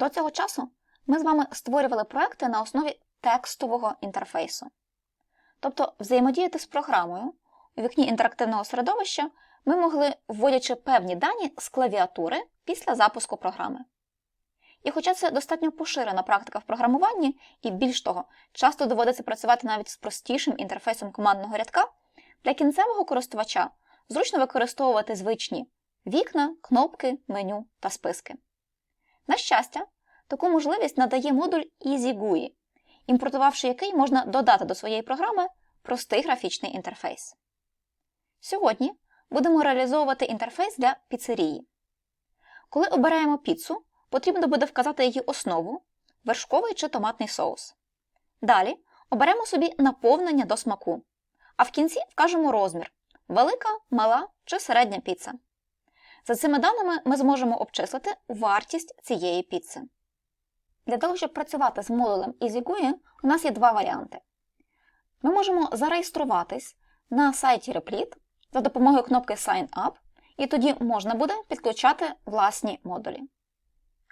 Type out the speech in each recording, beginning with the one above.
До цього часу ми з вами створювали проекти на основі текстового інтерфейсу. Тобто взаємодіяти з програмою у вікні інтерактивного середовища ми могли, вводячи певні дані з клавіатури після запуску програми. І хоча це достатньо поширена практика в програмуванні, і більш того, часто доводиться працювати навіть з простішим інтерфейсом командного рядка, для кінцевого користувача зручно використовувати звичні вікна, кнопки, меню та списки. На щастя, таку можливість надає модуль EasyGUI, імпортувавши який можна додати до своєї програми простий графічний інтерфейс. Сьогодні будемо реалізовувати інтерфейс для піцерії. Коли обираємо піцу, потрібно буде вказати її основу, вершковий чи томатний соус. Далі оберемо собі наповнення до смаку, а в кінці вкажемо розмір велика, мала чи середня піца. За цими даними ми зможемо обчислити вартість цієї піци. Для того, щоб працювати з модулем EasyGUI, у нас є два варіанти. Ми можемо зареєструватись на сайті Replit за допомогою кнопки Sign Up, і тоді можна буде підключати власні модулі.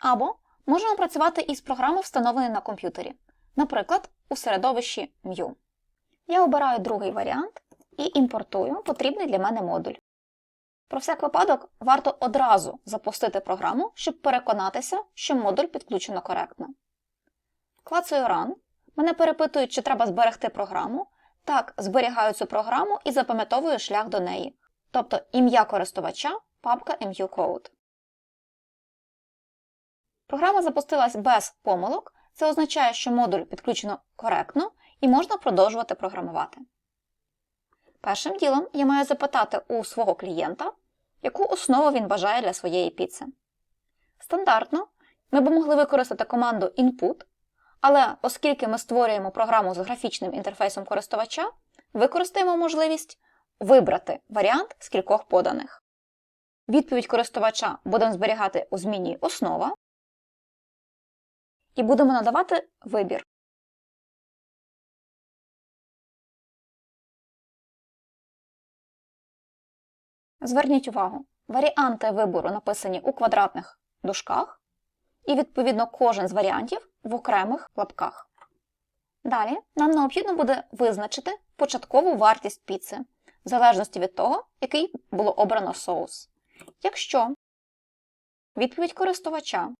Або можемо працювати із програмою, встановленою на комп'ютері, наприклад, у середовищі Mu. Я обираю другий варіант і імпортую потрібний для мене модуль. Про всяк випадок варто одразу запустити програму, щоб переконатися, що модуль підключено коректно. Клацаю Run. Мене перепитують, чи треба зберегти програму. Так, зберігаю цю програму і запам'ятовую шлях до неї, тобто ім'я користувача, папка MUCode. Програма запустилась без помилок. Це означає, що модуль підключено коректно і можна продовжувати програмувати. Першим ділом я маю запитати у свого клієнта, яку основу він бажає для своєї піци. Стандартно ми б могли використати команду input, але оскільки ми створюємо програму з графічним інтерфейсом користувача, використаємо можливість вибрати варіант з кількох поданих. Відповідь користувача будемо зберігати у зміні основа і будемо надавати вибір. Зверніть увагу, варіанти вибору написані у квадратних дужках, і, відповідно, кожен з варіантів в окремих лапках. Далі нам необхідно буде визначити початкову вартість піци, в залежності від того, який було обрано соус. Якщо відповідь користувача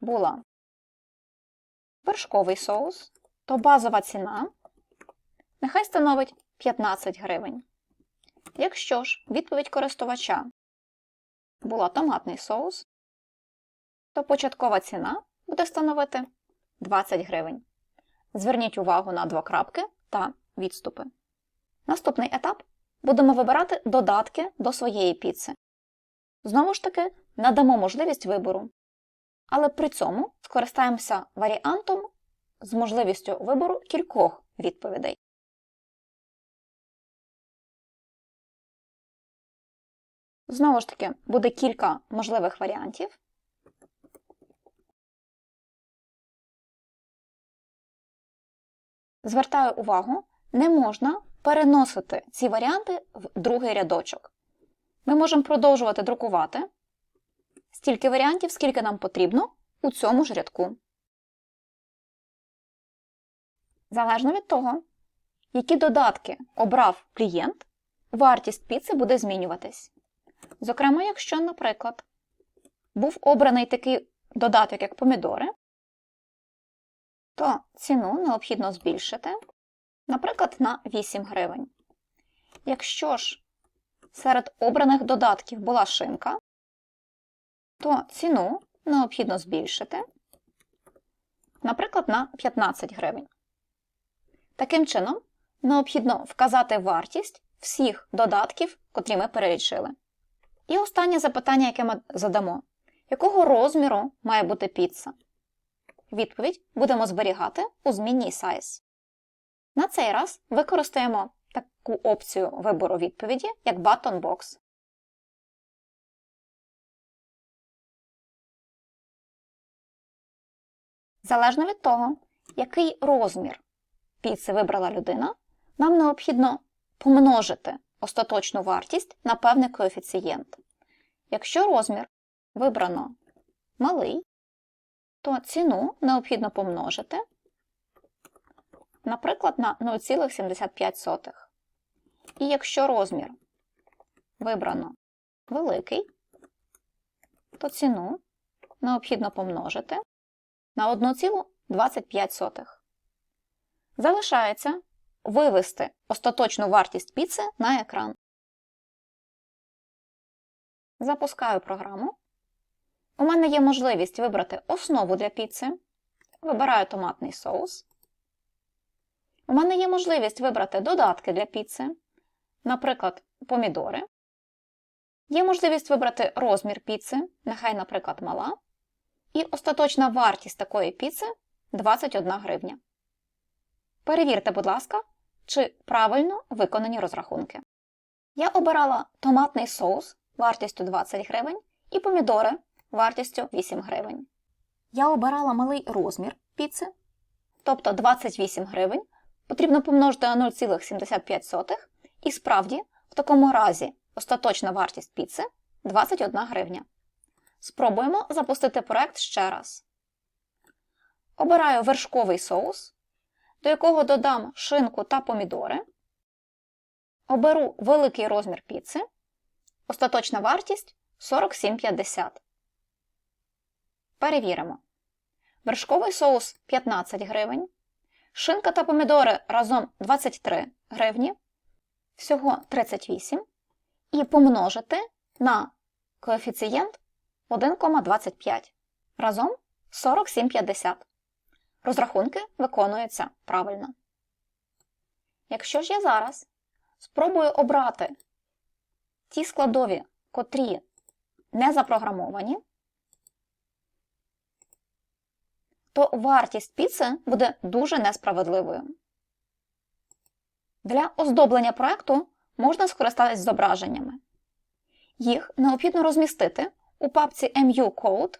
була вершковий соус, то базова ціна нехай становить 15 гривень. Якщо ж відповідь користувача була томатний соус, то початкова ціна буде становити 20 гривень. Зверніть увагу на два крапки та відступи. Наступний етап будемо вибирати додатки до своєї піци. Знову ж таки, надамо можливість вибору. Але при цьому скористаємося варіантом з можливістю вибору кількох відповідей. Знову ж таки, буде кілька можливих варіантів. Звертаю увагу, не можна переносити ці варіанти в другий рядочок. Ми можемо продовжувати друкувати стільки варіантів, скільки нам потрібно у цьому ж рядку. Залежно від того, які додатки обрав клієнт, вартість піци буде змінюватись. Зокрема, якщо, наприклад, був обраний такий додаток, як помідори, то ціну необхідно збільшити, наприклад, на 8 гривень. Якщо ж серед обраних додатків була шинка, то ціну необхідно збільшити, наприклад, на 15 гривень. Таким чином, необхідно вказати вартість всіх додатків, котрі ми перелічили. І останнє запитання, яке ми задамо: якого розміру має бути піца? Відповідь будемо зберігати у змінній size. На цей раз використаємо таку опцію вибору відповіді, як Button Box. Залежно від того, який розмір піци вибрала людина, нам необхідно помножити остаточну вартість на певний коефіцієнт. Якщо розмір вибрано малий, то ціну необхідно помножити, наприклад, на 0,75. І якщо розмір вибрано великий, то ціну необхідно помножити на 1,25. Залишається вивести остаточну вартість піци на екран. Запускаю програму. У мене є можливість вибрати основу для піци. Вибираю томатний соус. У мене є можливість вибрати додатки для піци, наприклад, помідори. Є можливість вибрати розмір піци, нехай, наприклад, мала. І остаточна вартість такої піци 21 гривня. Перевірте, будь ласка, чи правильно виконані розрахунки. Я обирала томатний соус вартістю 20 гривень і помідори вартістю 8 гривень. Я обирала малий розмір піци, тобто 28 гривень, потрібно помножити на 0,75 і справді, в такому разі, остаточна вартість піци 21 гривня. Спробуємо запустити проект ще раз. Обираю вершковий соус, до якого додам шинку та помідори. Оберу великий розмір піци. Остаточна вартість 47,50. Перевіримо. Вершковий соус 15 гривень. Шинка та помідори разом 23 гривні. Всього 38. І помножити на коефіцієнт 1,25. Разом 47,50. Розрахунки виконуються правильно. Якщо ж я зараз спробую обрати ті складові, котрі не запрограмовані, то вартість піци буде дуже несправедливою. Для оздоблення проекту можна скористатись зображеннями. Їх необхідно розмістити у папці MU Code,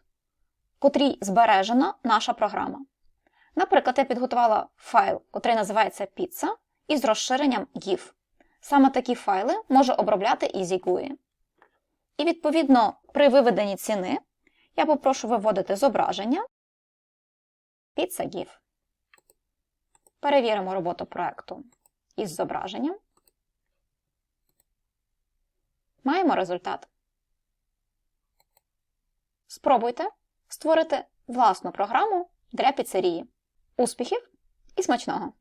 котрій збережена наша програма. Наприклад, я підготувала файл, який називається Pizza, із розширенням GIF. Саме такі файли може обробляти EasyGUI. І, відповідно, при виведенні ціни я попрошу виводити зображення Pizza GIF. Перевіримо роботу проекту із зображенням. Маємо результат. Спробуйте створити власну програму для піцерії. Успіхів і смачного!